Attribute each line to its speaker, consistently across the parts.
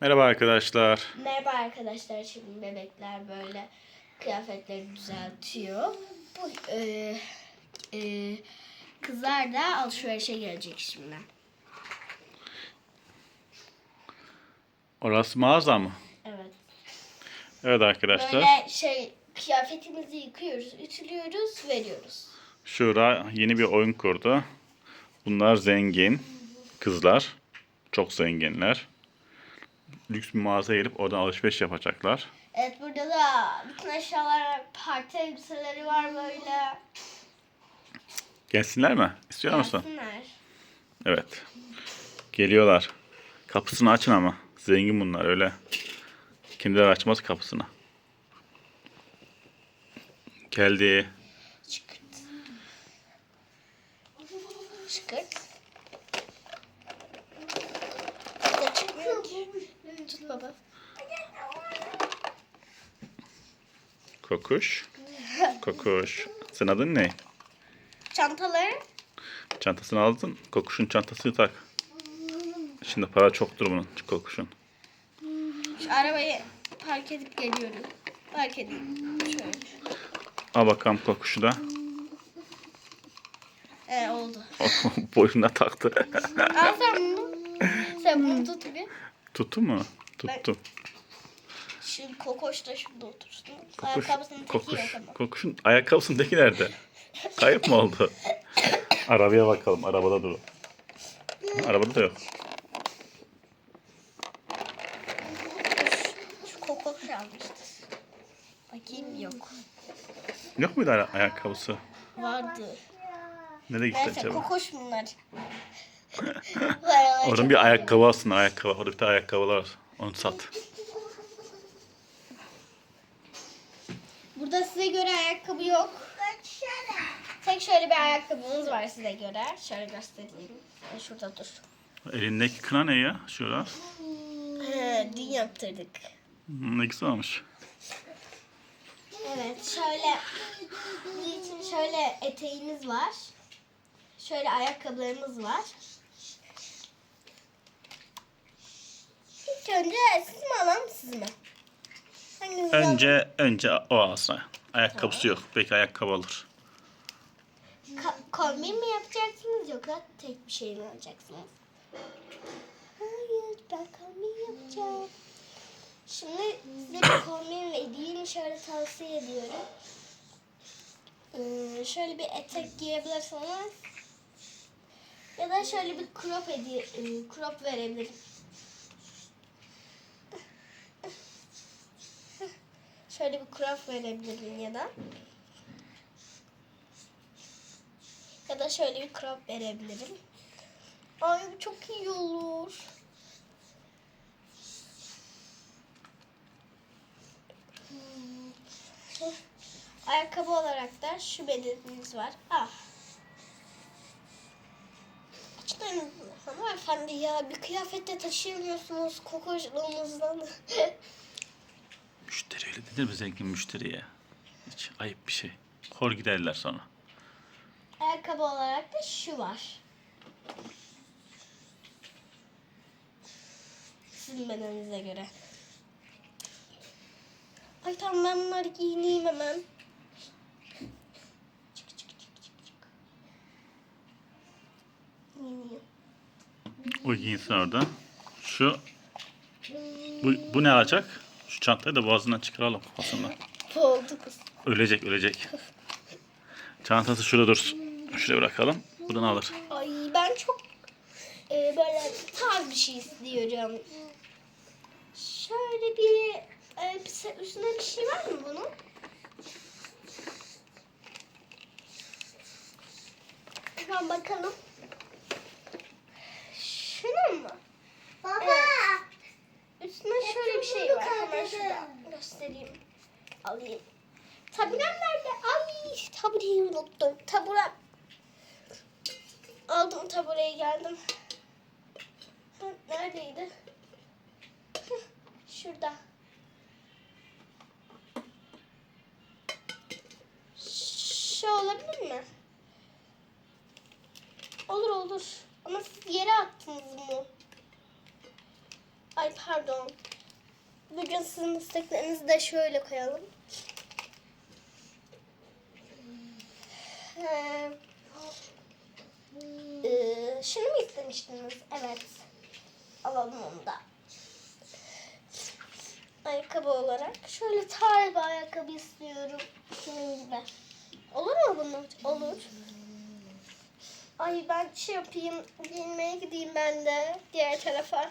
Speaker 1: Merhaba arkadaşlar.
Speaker 2: Merhaba arkadaşlar. Şimdi bebekler böyle kıyafetleri düzeltiyor. Bu e, e, kızlar da alışverişe gelecek şimdi.
Speaker 1: Orası mağaza mı?
Speaker 2: Evet.
Speaker 1: Evet arkadaşlar.
Speaker 2: Böyle şey kıyafetimizi yıkıyoruz, ütülüyoruz, veriyoruz.
Speaker 1: Şura yeni bir oyun kurdu. Bunlar zengin kızlar. Çok zenginler. Lüks bir mağazaya gelip oradan alışveriş yapacaklar.
Speaker 2: Evet burada da bütün eşyalar, parti elbiseleri var böyle.
Speaker 1: Gelsinler mi? İstiyor musun?
Speaker 2: Gelsinler.
Speaker 1: Evet. Geliyorlar. Kapısını açın ama. Zengin bunlar öyle. Kendileri açmaz kapısını. Geldi.
Speaker 2: Çıkırt. Çıkırt. Bir Tut baba.
Speaker 1: Kokuş. Kokuş. Sen adın ne?
Speaker 2: Çantaları
Speaker 1: Çantasını aldın. Kokuşun çantasını tak. Şimdi para çoktur bunun. Kokuşun.
Speaker 2: Şu arabayı park edip geliyorum. Park edeyim. Şöyle.
Speaker 1: Al bakalım kokuşu da.
Speaker 2: Ee, oldu.
Speaker 1: Boynuna taktı.
Speaker 2: Al sen bunu. Sen bunu tut bir.
Speaker 1: Tuttu mu? Tuttu.
Speaker 2: Şimdi kokoş da şurada otursun.
Speaker 1: Kokuş,
Speaker 2: Ayakkabısının teki
Speaker 1: kokuş,
Speaker 2: yok ama.
Speaker 1: kokuşun ayakkabısının teki nerede? Kayıp mı oldu? Arabaya bakalım. Arabada dur. Arabada da yok.
Speaker 2: Şu kokoş almıştı. Bakayım yok.
Speaker 1: Yok muydu aya- ayakkabısı?
Speaker 2: Vardı.
Speaker 1: Nereye gitti
Speaker 2: Neyse
Speaker 1: acaba?
Speaker 2: kokoş bunlar.
Speaker 1: Oradan bir ayakkabı alsın. Ayakkabı. Orada bir tane ayakkabılar var. Onu sat.
Speaker 2: Burada size göre ayakkabı yok. Tek şöyle bir ayakkabımız var size göre. Şöyle göstereyim. Yani Şurada dur.
Speaker 1: Elindeki kına ne ya? Şurada.
Speaker 2: He, dün yaptırdık.
Speaker 1: Hmm, Ne güzel olmuş.
Speaker 2: Evet şöyle bunun için şöyle eteğimiz var. Şöyle ayakkabılarımız var. İlk önce siz mi alalım siz mi? Hanginiz?
Speaker 1: Önce önce o alsın. Ayakkabısı yok. Belki ayakkabı alır.
Speaker 2: Ka- kombin mi yapacaksınız yoksa tek bir şey mi alacaksınız? Hayır ben kombin yapacağım. Şimdi size bir kombin vereyim. Şöyle tavsiye ediyorum. Ee, şöyle bir etek giyebilirsiniz. Ya da şöyle bir crop hediye, e, crop verebilirim. Şöyle bir crop verebilirim ya da. Ya da şöyle bir crop verebilirim. Ay bu çok iyi olur. Hmm. Ayakkabı olarak da şu bedenimiz var. Ah. Açmayın hanımefendi ya. Bir kıyafette taşıyamıyorsunuz kokoşluğunuzdan.
Speaker 1: Müşteri öyle denir mi zengin müşteriye? Hiç ayıp bir şey. Hor giderler sonra.
Speaker 2: Ayakkabı olarak da şu var. Sizin bedeninize göre. Ay tamam ben bunları giyineyim hemen. Çık çık çık çık çık. Giyineyim.
Speaker 1: O giyinsin orada. Şu bu, bu ne alacak? Şu çantayı da boğazından çıkaralım kafasından.
Speaker 2: Oldu kız.
Speaker 1: Ölecek ölecek. Çantası şurada dursun. Şuraya bırakalım. Buradan alır.
Speaker 2: Ay ben çok e, böyle tarz bir şey istiyorum. Şöyle bir elbise üstüne bir şey var mı bunun? Hemen bakalım. Şunun mu? Baba. Üstüne şöyle bir şey var. Hemen şurada göstereyim. Alayım. Taburem nerede? Ay tabureyi unuttum. Taburem. Aldım tabureyi geldim. Neredeydi? Şurada. Şu olabilir mi? Olur olur. Ama siz yere attınız bunu. Ay pardon. Bugün sizin isteklerinizi de şöyle koyalım. Ee, ee, şunu mu istemiştiniz? Evet. Alalım onu da. Ayakkabı olarak. Şöyle tar bir ayakkabı istiyorum. Şunun gibi. Olur mu bunun? Olur. Ay ben şey yapayım. Giyinmeye gideyim ben de. Diğer tarafa.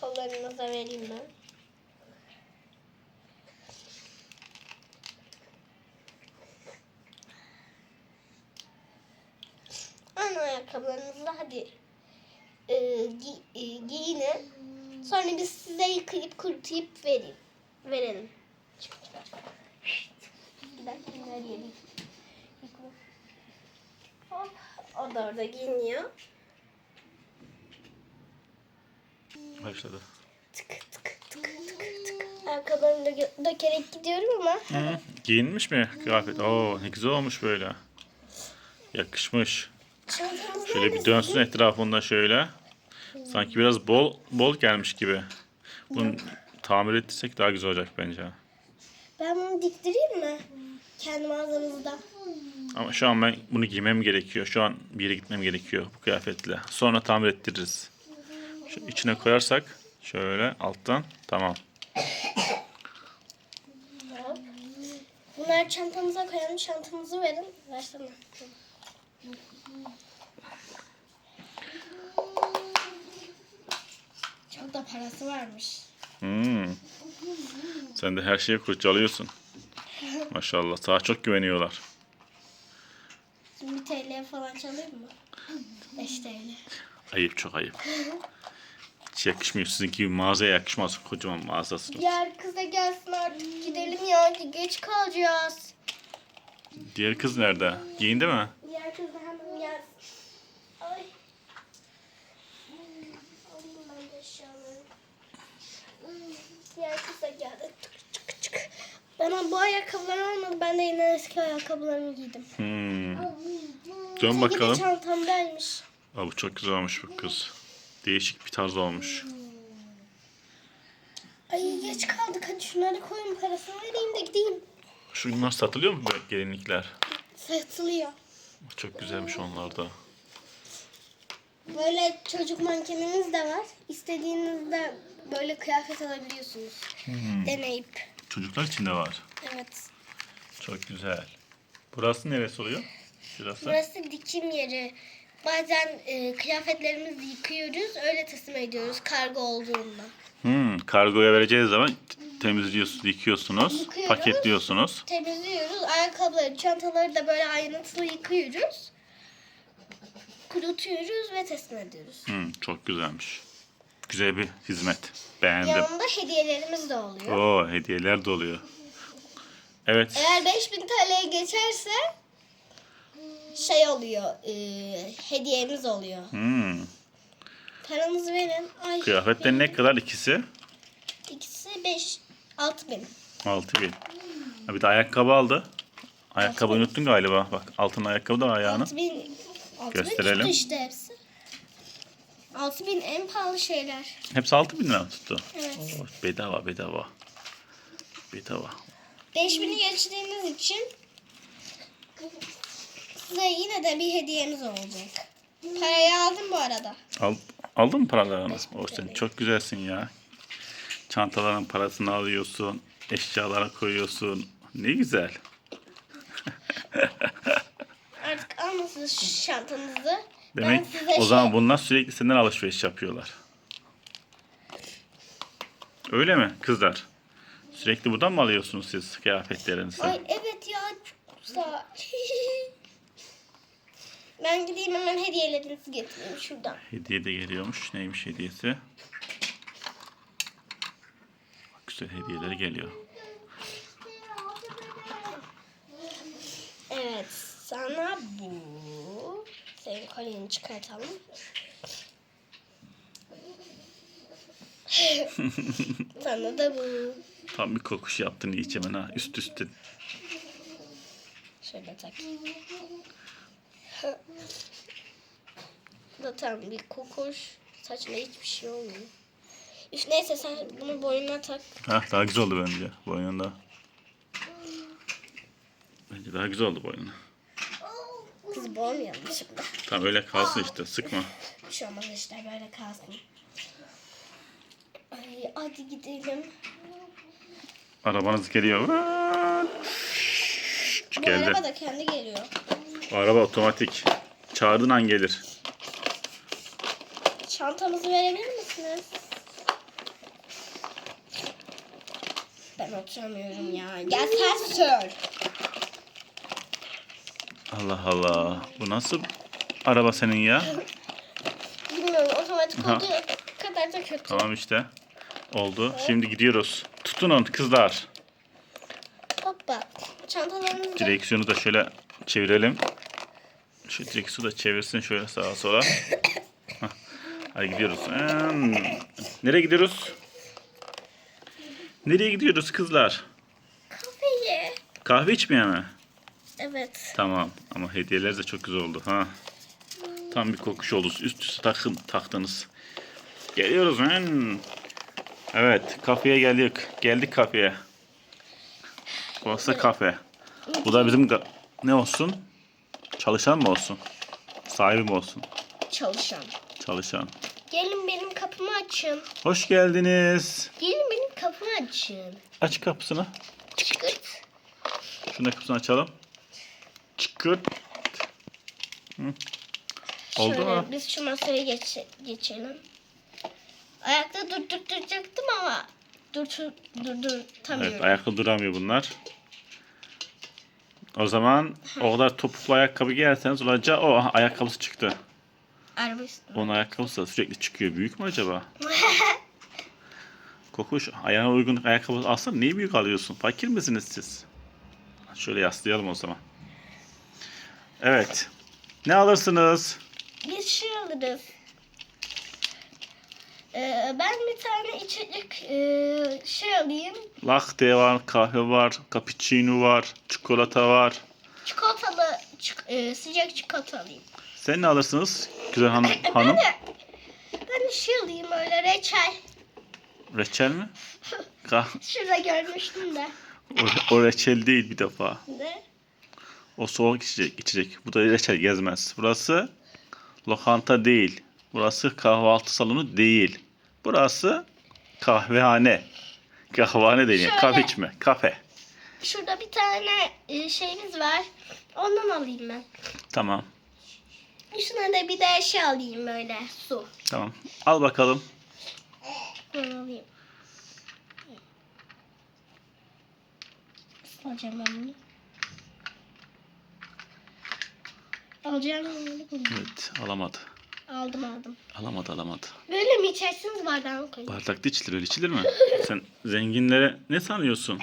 Speaker 2: Kollarınıza vereyim ben. Aynı ayakkabılarınızla hadi e, gi- e, giyinin. Sonra biz size yıkayıp kurutayıp vereyim. Verelim. Hop. O da orada giyiniyor.
Speaker 1: Başladı.
Speaker 2: Tık tık tık tık tık. Ayakkabılarımı dö- dökerek gidiyorum ama.
Speaker 1: Hı, giyinmiş mi kıyafet? Oo ne güzel olmuş böyle. Yakışmış. Şöyle bir
Speaker 2: nerede
Speaker 1: dönsün etrafında şöyle. Sanki biraz bol bol gelmiş gibi. Bunu tamir ettirsek daha güzel olacak bence.
Speaker 2: Ben bunu diktireyim mi? Kendi mağazamızda.
Speaker 1: Ama şu an ben bunu giymem gerekiyor. Şu an bir yere gitmem gerekiyor bu kıyafetle. Sonra tamir ettiririz. Şu içine koyarsak şöyle alttan tamam.
Speaker 2: Hop. Bunları çantamıza koyalım. Çantamızı verin. Versene. Çok da parası varmış.
Speaker 1: Hmm. Sen de her şeyi kurcalıyorsun. Maşallah. Sana çok güveniyorlar.
Speaker 2: Şimdi bir TL falan çalayım mı? 5 TL.
Speaker 1: Ayıp çok ayıp. Hiç yakışmıyor. Sizinki gibi mağazaya yakışmaz. Kocaman mağazasınız.
Speaker 2: Diğer kız da gelsin artık gidelim ya. Geç kalacağız.
Speaker 1: Diğer kız nerede? Giyindi mi?
Speaker 2: Diğer kız da hemen gelsin. Ay. Alayım ben de eşyaları. Diğer kız da geldi. Çık çık çık. Bana bu ayakkabılar olmadı. Ben de yine eski ayakkabılarımı giydim.
Speaker 1: Hmm. Dön bakalım.
Speaker 2: çantamdaymış.
Speaker 1: Aa, bu çok güzel olmuş bu kız. Değişik bir tarz olmuş.
Speaker 2: Ay geç kaldık. Hadi şunları koyun parasını vereyim de gideyim.
Speaker 1: Şunlar satılıyor mu böyle gelinlikler?
Speaker 2: Satılıyor.
Speaker 1: Çok güzelmiş onlar da.
Speaker 2: Böyle çocuk mankenimiz de var. İstediğinizde böyle kıyafet alabiliyorsunuz. Deneyip.
Speaker 1: Çocuklar için de var.
Speaker 2: Evet.
Speaker 1: Çok güzel. Burası neresi oluyor? Şurası.
Speaker 2: Burası dikim yeri. Bazen e, kıyafetlerimizi yıkıyoruz. Öyle teslim ediyoruz kargo olduğunda.
Speaker 1: Hmm, kargoya vereceğiz zaman temizliyorsunuz, yıkıyorsunuz,
Speaker 2: Yıkıyoruz.
Speaker 1: paketliyorsunuz.
Speaker 2: Temizliyoruz. Ayakkabıları, çantaları da böyle ayrıntılı yıkıyoruz. Kurutuyoruz ve teslim ediyoruz.
Speaker 1: Hmm, çok güzelmiş. Güzel bir hizmet. Beğendim.
Speaker 2: Yanında hediyelerimiz de oluyor.
Speaker 1: Oo, hediyeler de oluyor. Evet.
Speaker 2: Eğer 5000 TL'ye geçerse şey oluyor, e, hediyemiz oluyor.
Speaker 1: Hmm.
Speaker 2: Paranızı verin. Ay,
Speaker 1: Kıyafetler ne kadar ikisi?
Speaker 2: İkisi 5, 6000.
Speaker 1: 6000. Ha, bir de ayakkabı aldı. Ayakkabı unuttun galiba. Bak altın ayakkabı da ayağına.
Speaker 2: 6000 6000
Speaker 1: Gösterelim.
Speaker 2: tuttu işte hepsi. 6000 en pahalı şeyler.
Speaker 1: Hepsi 6000 lira mı tuttu?
Speaker 2: Evet.
Speaker 1: Oo, bedava bedava. Bedava.
Speaker 2: 5000'i geçtiğiniz için size yine de bir hediyemiz olacak. Parayı aldım bu arada.
Speaker 1: Al, aldın mı paralarını? O sen çok güzelsin ya. Çantaların parasını alıyorsun. Eşyalara koyuyorsun. Ne güzel.
Speaker 2: Artık almışsınız şantanızı.
Speaker 1: Demek o zaman
Speaker 2: şey-
Speaker 1: bunlar sürekli senden alışveriş yapıyorlar. Öyle mi kızlar? Sürekli buradan mı alıyorsunuz siz kıyafetlerinizi?
Speaker 2: Ay evet ya çok güzel. Ben gideyim hemen hediyelerinizi getireyim şuradan.
Speaker 1: Hediye de geliyormuş. Neymiş hediyesi? Bak, güzel hediyeler geliyor.
Speaker 2: Evet sana bu. Senin kolyeni çıkartalım. sana da bu.
Speaker 1: Tam bir kokuş yaptın iyice hemen ha. Üst üste.
Speaker 2: Şöyle takayım. Tam bir kokuş. Saçma hiçbir şey olmuyor. Üf neyse sen bunu boynuna tak.
Speaker 1: Hah, daha güzel oldu bence boynunda. Bence daha güzel oldu boynuna.
Speaker 2: Kız boğmayalım şimdi.
Speaker 1: Tamam öyle kalsın işte sıkma.
Speaker 2: Bir şey olmaz işte böyle kalsın. Ay hadi gidelim.
Speaker 1: Arabanız geliyor.
Speaker 2: Bu
Speaker 1: Geldi.
Speaker 2: araba da kendi geliyor.
Speaker 1: O araba otomatik. Çağırdığın an gelir.
Speaker 2: Çantamızı verebilir misiniz? Ben oturamıyorum ya. Gel sen sür.
Speaker 1: Allah Allah. Bu nasıl araba senin ya?
Speaker 2: Bilmiyorum otomatik
Speaker 1: Aha.
Speaker 2: olduğu kadar da kötü.
Speaker 1: Tamam işte. Oldu. Şimdi gidiyoruz. Tutun onu kızlar.
Speaker 2: Hoppa. Çantalarımızı
Speaker 1: Direksiyonu da şöyle çevirelim. Şu direksiyonu da çevirsin şöyle sağa sola. Hadi gidiyoruz. Hmm. Nereye gidiyoruz? Nereye gidiyoruz kızlar?
Speaker 2: kafeye.
Speaker 1: Kahve içmeye mi?
Speaker 2: Evet.
Speaker 1: Tamam ama hediyeler de çok güzel oldu ha. Tam bir kokuş oldu. Üst üste takın taktınız. Geliyoruz lan. Evet kafeye geldik. Geldik kafeye. Burası kafe. Bu da bizim ne olsun? Çalışan mı olsun? Sahibi mi olsun?
Speaker 2: Çalışan.
Speaker 1: Çalışan.
Speaker 2: Gelin benim kapımı açın.
Speaker 1: Hoş geldiniz.
Speaker 2: Gelin benim kapımı açın.
Speaker 1: Aç kapısını.
Speaker 2: Çıkırt.
Speaker 1: Şunu da kapısını açalım. Çıkırt. Hı. Oldu
Speaker 2: Şöyle
Speaker 1: mu?
Speaker 2: biz şu masaya geç, geçelim. Ayakta durduracaktım ama dur dur dur
Speaker 1: Evet ayakta duramıyor bunlar. O zaman o kadar topuklu ayakkabı giyerseniz olacağı o aha, ayakkabısı çıktı.
Speaker 2: Araba üstü.
Speaker 1: Onun ayakkabısı da sürekli çıkıyor. Büyük mü acaba? Kokuş ayağına uygun ayakkabı alsana niye büyük alıyorsun? Fakir misiniz siz? Şöyle yaslayalım o zaman. Evet. Ne alırsınız?
Speaker 2: Biz şey alırız. Ee, ben bir tane içecek e, şey alayım.
Speaker 1: Latte var, kahve var, cappuccino var, çikolata var.
Speaker 2: Çikolatalı çik- e, sıcak çikolata alayım.
Speaker 1: Sen ne alırsınız güzel hanım?
Speaker 2: E,
Speaker 1: hanım?
Speaker 2: Ben de ben de şey alayım öyle reçel.
Speaker 1: Reçel mi?
Speaker 2: Şurada görmüştüm de.
Speaker 1: o, o reçel değil bir defa.
Speaker 2: Ne?
Speaker 1: O soğuk içecek, içecek. Bu da reçel gezmez. Burası lokanta değil. Burası kahvaltı salonu değil. Burası kahvehane. Kahvehane değil.
Speaker 2: Şöyle.
Speaker 1: Kahve içme. Kafe.
Speaker 2: Şurada bir tane e, şeyimiz var. Ondan alayım ben.
Speaker 1: Tamam.
Speaker 2: Üstüne de bir de şey alayım böyle su.
Speaker 1: Tamam. Al bakalım.
Speaker 2: Bunu alayım. Alacağım ben bunu. Alacağım ben bunu.
Speaker 1: Evet. Alamadı.
Speaker 2: Aldım aldım.
Speaker 1: Alamadı alamadı.
Speaker 2: Böyle mi içersiniz bardağına koyayım?
Speaker 1: Bardakta içilir öyle içilir mi? Sen zenginlere ne sanıyorsun?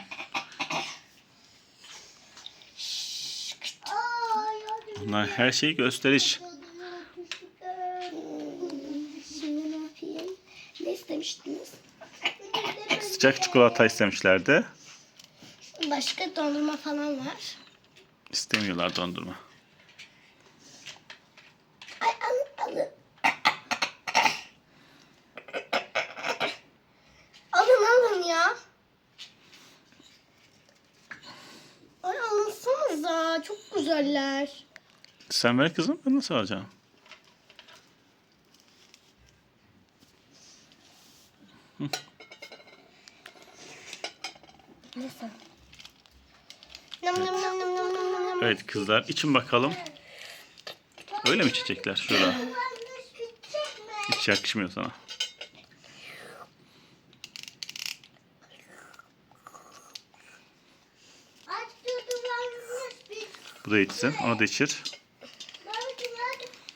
Speaker 1: Bunlar her şey gösteriş.
Speaker 2: Şimdi ne yapayım? Ne istemiştiniz?
Speaker 1: Sıcak çikolata istemişlerdi.
Speaker 2: Başka dondurma falan var.
Speaker 1: İstemiyorlar dondurma.
Speaker 2: Ay alın alın. Alın alın ya. Ay alınsanıza. Çok güzeller.
Speaker 1: Sen ver kızım ben nasıl alacağım?
Speaker 2: Neyse. Nam nam nam nam nam nam nam.
Speaker 1: Evet kızlar için bakalım. Öyle mi içecekler şurada? Hiç yakışmıyor sana. Bu da içsin. Onu da içir.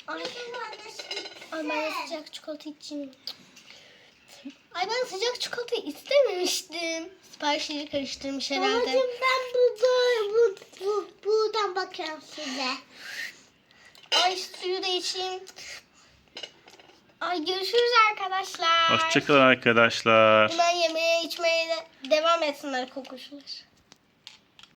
Speaker 2: Ay. Ay ben sıcak çikolata içeyim. Ay ben sıcak çikolata istememiştim. Siparişleri karıştırmış herhalde.
Speaker 3: Babacığım ben bu, bu, bu, bu, buradan bakıyorum size.
Speaker 2: Ay suyu da içeyim. Ay görüşürüz arkadaşlar.
Speaker 1: Hoşçakalın arkadaşlar.
Speaker 2: Hemen yemeğe içmeye de devam etsinler kokuşlar.